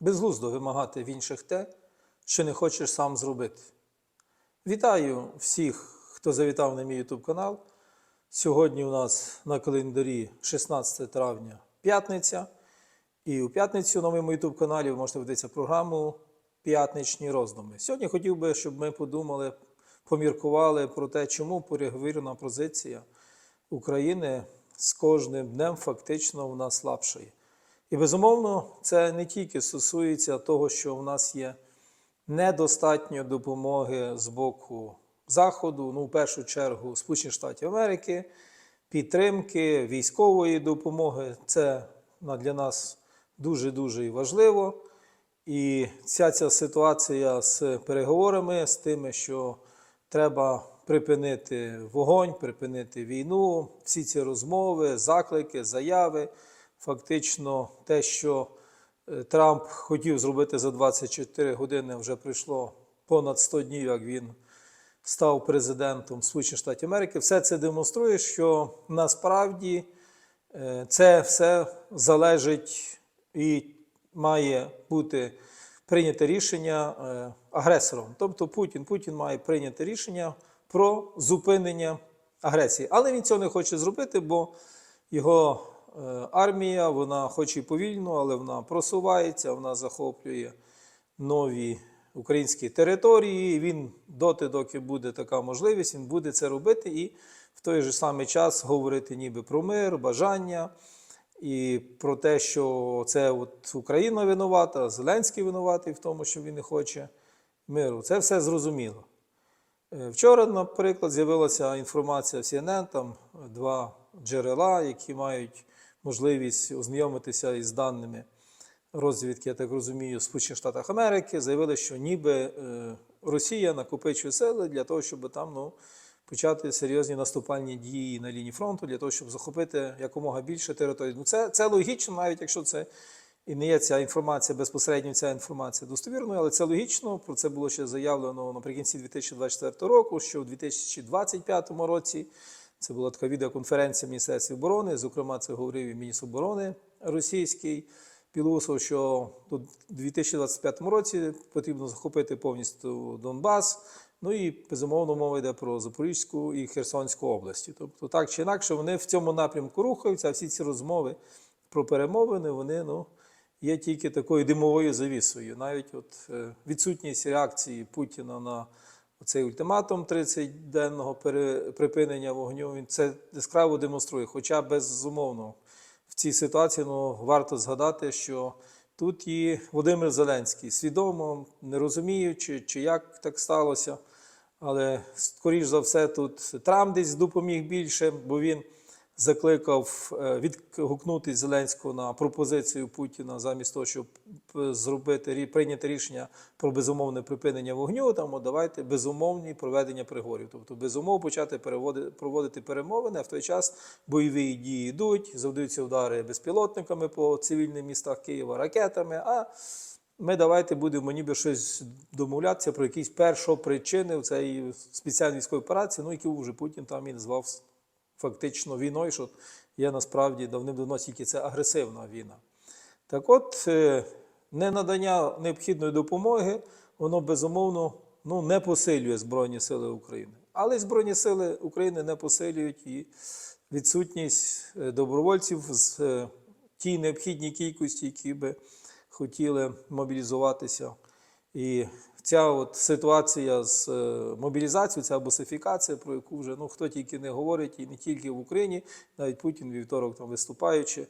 безглуздо вимагати в інших те, що не хочеш сам зробити. Вітаю всіх, хто завітав на мій YouTube канал. Сьогодні у нас на календарі 16 травня п'ятниця. І у п'ятницю на моєму YouTube каналі ви можете дивитися програму П'ятничні роздуми. Сьогодні хотів би, щоб ми подумали, поміркували про те, чому переговірна позиція України з кожним днем фактично вона слабшає. І безумовно, це не тільки стосується того, що в нас є недостатньо допомоги з боку Заходу, ну, в першу чергу, Сполучених Штатів Америки, підтримки, військової допомоги. Це для нас дуже-дуже важливо. І ця ця ситуація з переговорами, з тими, що треба припинити вогонь, припинити війну, всі ці розмови, заклики, заяви. Фактично, те, що е, Трамп хотів зробити за 24 години, вже пройшло понад 100 днів, як він став президентом Сполучених Штатів Америки. Все це демонструє, що насправді е, це все залежить і має бути прийняте рішення е, агресором. Тобто Путін, Путін має прийняти рішення про зупинення агресії. Але він цього не хоче зробити, бо його армія, вона хоч і повільно, але вона просувається, вона захоплює нові українські території. Він доти, доки буде така можливість, він буде це робити і в той же самий час говорити ніби про мир, бажання. І про те, що це от Україна винувата, Зеленський винуватий в тому, що він не хоче миру. Це все зрозуміло. Е, Вчора, наприклад, з'явилася інформація в CNN, там два джерела, які мають можливість ознайомитися із даними розвідки, я так розумію, Сполучених Штатах Америки, заявили, що ніби е, Росія накопичує сили для того, щоб там ну, почати серйозні наступальні дії на лінії фронту, для того, щоб захопити якомога більше територій. Ну, це, це логічно, навіть якщо це і не є ця інформація безпосередньо ця інформація достовірною, але це логічно. Про це було ще заявлено наприкінці 2024 року, що у 2025 році це була така відеоконференція в Міністерстві оборони. Зокрема, це говорив і міністр оборони російський Білусов, що у 2025 році потрібно захопити повністю Донбас. Ну і безумовно мова йде про Запорізьку і Херсонську області. Тобто, так чи інакше, вони в цьому напрямку рухаються, а всі ці розмови про перемовини, вони ну, є тільки такою димовою завісою. Навіть от е, відсутність реакції Путіна на цей ультиматум 30-денного припинення вогню, він це яскраво демонструє. Хоча безумовно в цій ситуації ну, варто згадати, що тут і Володимир Зеленський свідомо не розуміючи, чи як так сталося. Але, скоріш за все, тут Трамп десь допоміг більше, бо він закликав е, відгукнутися Зеленського на пропозицію Путіна замість того, щоб е, зробити прийняти рішення про безумовне припинення вогню. Там давайте безумовні проведення переговорів. Тобто без умов почати проводити перемовини, а в той час бойові дії йдуть, завдаються удари безпілотниками по цивільних містах Києва, ракетами. А ми давайте будемо ніби щось домовлятися про якісь першопричини в цій спеціальній військовій операції, ну яку вже Путін там і назвав фактично війною, що є насправді давним-давно тільки це агресивна війна. Так от, е, ненадання необхідної допомоги, воно безумовно ну, не посилює Збройні Сили України. Але Збройні Сили України не посилюють і відсутність е, добровольців з е, тій необхідній кількості, які би хотіли мобілізуватися. І ця от ситуація з е, мобілізацією, ця босифікація, про яку вже ну, хто тільки не говорить, і не тільки в Україні, навіть Путін вівторок там виступаючи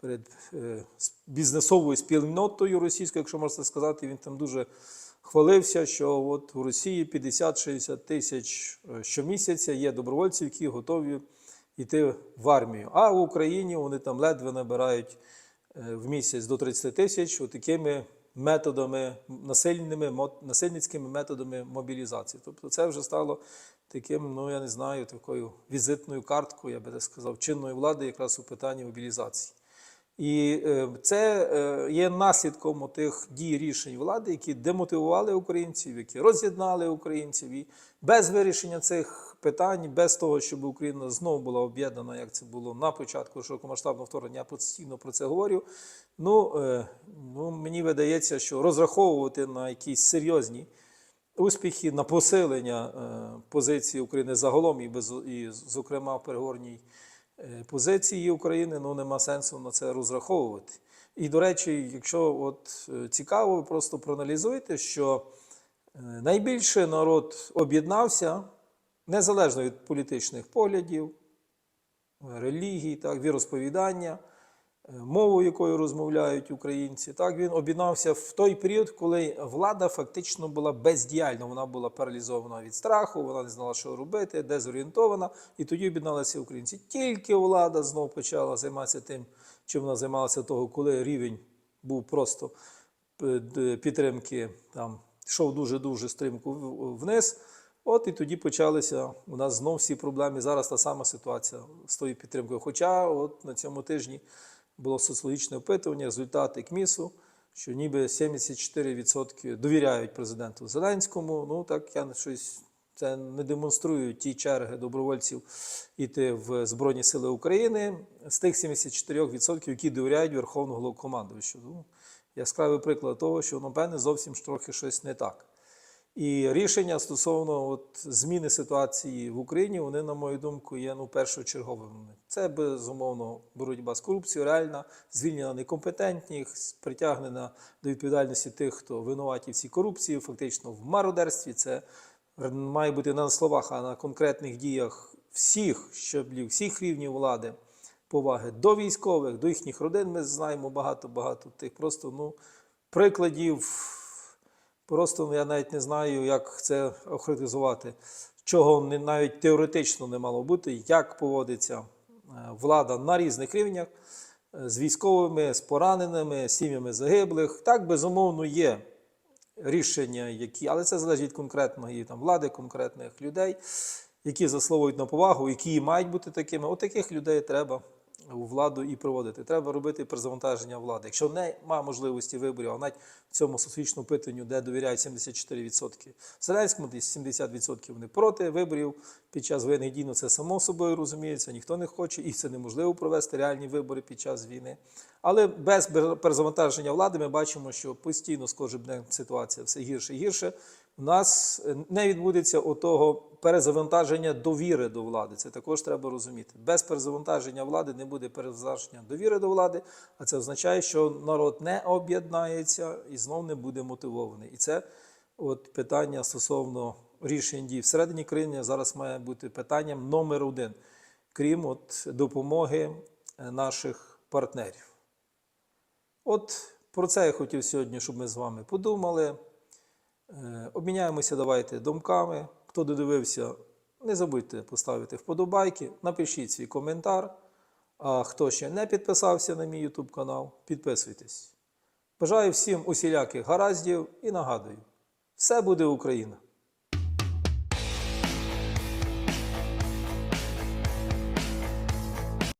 перед е, бізнесовою спільнотою російською, якщо можна сказати, він там дуже хвалився, що от у Росії 50-60 тисяч е, щомісяця є добровольців, які готові йти в армію. А в Україні вони там ледве набирають в місяць до 30 тисяч такими методами, насильними, насильницькими методами мобілізації. Тобто це вже стало таким, ну я не знаю, такою візитною карткою, я би так сказав, чинної влади якраз у питанні мобілізації. І е, це е, є наслідком тих дій рішень влади, які демотивували українців, які роз'єднали українців. І без вирішення цих питань, без того, щоб Україна знову була об'єднана, як це було на початку широкомасштабного вторгнення, я постійно про це говорю. Ну, е, ну мені видається, що розраховувати на якісь серйозні успіхи на посилення е, позиції України загалом і, без, і зокрема в переговорній е, позиції України, ну нема сенсу на це розраховувати. І, до речі, якщо от цікаво, просто проаналізуйте, що найбільше народ об'єднався незалежно від політичних поглядів, релігій, так, віросповідання, мову, якою розмовляють українці. Так, він об'єднався в той період, коли влада фактично була бездіяльна. Вона була паралізована від страху, вона не знала, що робити, дезорієнтована. І тоді об'єдналися українці. Тільки влада знову почала займатися тим, чим вона займалася того, коли рівень був просто е, підтримки там йшов дуже-дуже стрімко вниз. От і тоді почалися у нас знов всі проблеми. Зараз та сама ситуація з тою підтримкою. Хоча от на цьому тижні було соціологічне опитування, результати КМІСу, що ніби 74% довіряють президенту Зеленському. Ну так я щось це не демонструють ті черги добровольців іти в Збройні Сили України з тих 74%, які довіряють Верховному Головкомандувачу. Ну, яскравий приклад того, що напевне зовсім трохи щось не так. І рішення стосовно от, зміни ситуації в Україні, вони, на мою думку, є ну, першочерговими. Це безумовно боротьба з корупцією, реальна, звільнення некомпетентних, притягнення до відповідальності тих, хто винуваті в цій корупції, фактично в мародерстві. Це має бути не на словах, а на конкретних діях всіх щаблів, всіх рівнів влади. Поваги до військових, до їхніх родин. Ми знаємо багато-багато тих просто ну, прикладів. Просто я навіть не знаю, як це охарактеризувати, чого навіть теоретично не мало бути, як поводиться е, влада на різних рівнях е, з військовими, з пораненими, з сім'ями загиблих. Так, безумовно, є рішення, які, але це залежить від конкретної там, влади, конкретних людей, які заслуговують на повагу, які мають бути такими. От людей треба у владу і проводити. Треба робити перезавантаження влади. Якщо немає можливості виборів, а навіть в цьому соціологічному питанню, де довіряють 74% Зеленському, десь 70% вони проти виборів під час воєнних дій, ну це само собою розуміється, ніхто не хоче, і це неможливо провести реальні вибори під час війни. Але без перезавантаження влади ми бачимо, що постійно з кожним днем ситуація все гірше і гірше. У нас е, не відбудеться отого перезавантаження довіри до влади. Це також треба розуміти. Без перезавантаження влади не буде перезавантаження довіри до влади, а це означає, що народ не об'єднається і знов не буде мотивований. І це от питання стосовно рішень дій всередині країни зараз має бути питанням номер один, крім от допомоги е, наших партнерів. От про це я хотів сьогодні, щоб ми з вами подумали. Е, Обміняємося давайте думками. Хто додивився, не забудьте поставити вподобайки, напишіть свій коментар. А хто ще не підписався на мій YouTube канал, підписуйтесь. Бажаю всім усіляких гараздів і нагадую, все буде Україна!